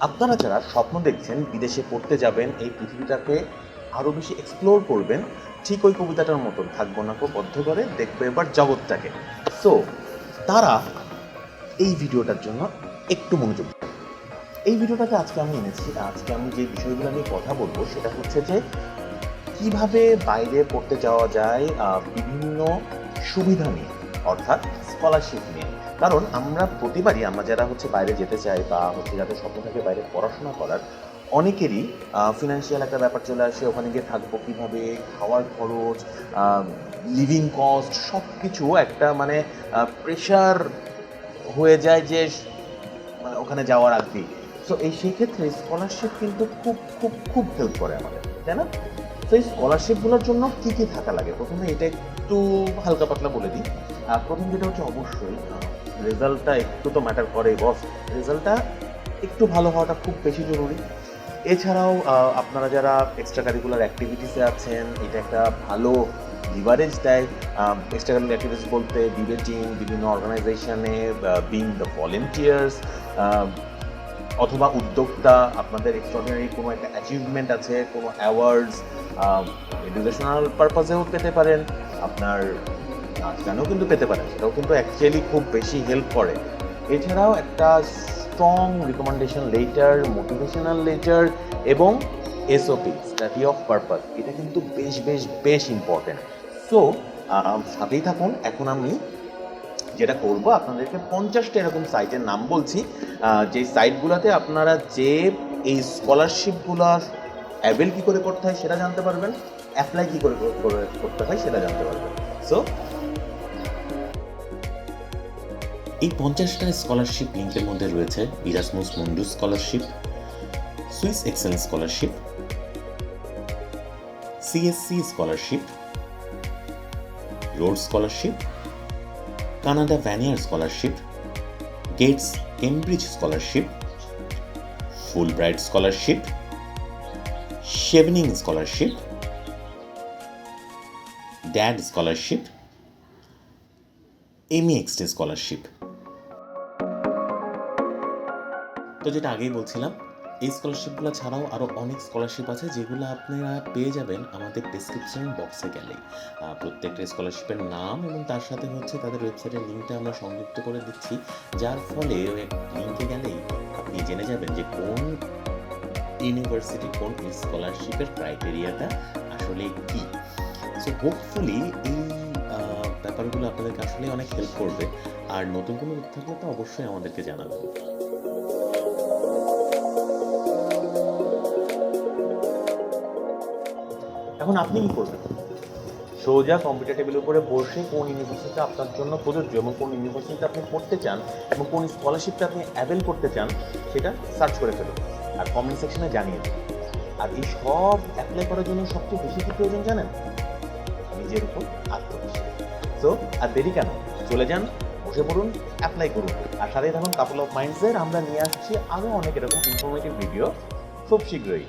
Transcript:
আপনারা যারা স্বপ্ন দেখছেন, বিদেশে পড়তে যাবেন, এই পৃথিবীটাকে আরও বেশি এক্সপ্লোর করবেন, ঠিক ওই কবিতাটার মতন থাকব না খুব বদ্ধ করে দেখবে এবার জগৎটাকে। সো তারা এই ভিডিওটার জন্য একটু মনোযোগ এই ভিডিওটাতে আজকে আমি এনেছি, আজকে আমি যে বিষয়গুলো নিয়ে কথা বলব, সেটা হচ্ছে যে কীভাবে বাইরে পড়তে যাওয়া যায় বিভিন্ন সুবিধা নিয়ে, অর্থাৎ স্কলারশিপ নিয়ে। কারণ আমরা প্রতিবারই, আমরা যারা হচ্ছে বাইরে যেতে চাই বা হচ্ছে যাদের স্বপ্ন থাকে বাইরে পড়াশোনা করার, অনেকেরই ফিনান্সিয়াল একটা ব্যাপার চলে আসে, ওখানে গিয়ে থাকব কীভাবে, খাওয়ার খরচ লিভিং কস্ট সব কিছু একটা মানে প্রেশার হয়ে যায় যে মানে ওখানে যাওয়ার আগেই সো এই সেক্ষেত্রে স্কলারশিপ কিন্তু খুব খুব খুব হেল্প করে আমাদের, তাই না? তো এই স্কলারশিপগুলোর জন্য কী কী থাকা লাগে? প্রথমে এটা একটু হালকা পাতলা বলে দিই। আর প্রথম যেটা হচ্ছে অবশ্যই রেজাল্টটা একটু তো ম্যাটার করে বস রেজাল্টটা একটু ভালো হওয়াটা খুব বেশি জরুরি। এছাড়াও আপনারা যারা এক্সট্রা কারিকুলার অ্যাক্টিভিটিসে আছেন, এটা একটা ভালো লিভারেজ দেয়। এক্সট্রা কারিকুলার অ্যাক্টিভিটিস বলতে ডিবেটিং বিভিন্ন অর্গানাইজেশনে বিং দ্য ভলেন্টিয়ার্স অথবা উদ্যোক্তা, আপনাদের এক্সট্রাঅর্ডিনারি কোনো একটা অ্যাচিভমেন্ট আছে, কোনো অ্যাওয়ার্ডস এডুকেশনাল পারপাসেও পেতে পারেন, আপনার নাচ গানেও কিন্তু পেতে পারেন, সেটাও কিন্তু অ্যাকচুয়ালি খুব বেশি হেল্প করে। এছাড়াও একটা strong recommendation letter motivational letter এবং এসওপি স্টাডি অফ পারপাস এটা কিন্তু বেশ বেশ বেশ ইম্পর্টেন্ট সো সাথেই থাকুন, এখন আমি যেটা করব, আপনাদেরকে পঞ্চাশটা এরকম সাইটের নাম বলছি। যে সাইটগুলোতে আপনারা যে এই স্কলারশিপগুলো অ্যাভেল কী করে করতে হয় সেটা জানতে পারবেন অ্যাপ্লাই কী করে করে- করতে হয় সেটা জানতে পারবেন। সো এই পঞ্চাশটা স্কলারশিপ লিঙ্কের মধ্যে রয়েছে Erasmus Mundus scholarship Swiss excellence scholarship CSC scholarship Rhodes scholarship Canada Vanier scholarship Gates Cambridge scholarship Fulbright scholarship Chevening scholarship DAAD scholarship MEXT scholarship তো যেটা আগেই বলছিলাম এই স্কলারশিপগুলো ছাড়াও আরও অনেক স্কলারশিপ আছে যেগুলো আপনারা পেয়ে যাবেন আমাদের ডিসক্রিপশন বক্সে গেলেই। প্রত্যেকটা স্কলারশিপের নাম এবং তার সাথে হচ্ছে তাদের ওয়েবসাইটের লিঙ্কটা আমরা সংযুক্ত করে দিচ্ছি। যার ফলে লিঙ্কে গেলেই আপনি জেনে যাবেন যে কোন ইউনিভার্সিটি কোন স্কলারশিপের ক্রাইটেরিয়াটা আসলে কী। সো হোপফুলি এই ব্যাপারগুলো আপনাদেরকে আসলে অনেক হেল্প করবে। আর নতুন কোনো থাকলে তো অবশ্যই আমাদেরকে জানাবেন। এখন আপনি কি করবেন? সোজা কম্পিউটার উপরে বসে কোন ইউনিভার্সিটি আপনার জন্য প্রযোজ্য এবং কোন ইউনিভার্সিটিতে আপনি পড়তে চান এবং কোন স্কলারশিপটা আপনি অ্যাভেল করতে চান, সেটা সার্চ করে ফেলুন আর কমেন্ট সেকশনে জানিয়ে দিন। আর এই সব অ্যাপ্লাই করার জন্য সবচেয়ে বেশি কি প্রয়োজন জানেন? নিজের উপর আত্মবিশ্বাস। সো আর দেরি কেন? চলে যান, বসে পড়ুন অ্যাপ্লাই করুন। আর সাথে থাকুন কাপল অফ মাইন্ডসের আমরা নিয়ে আসছি আরও অনেক এরকম ইনফরমেটিভ ভিডিও খুব শীঘ্রই।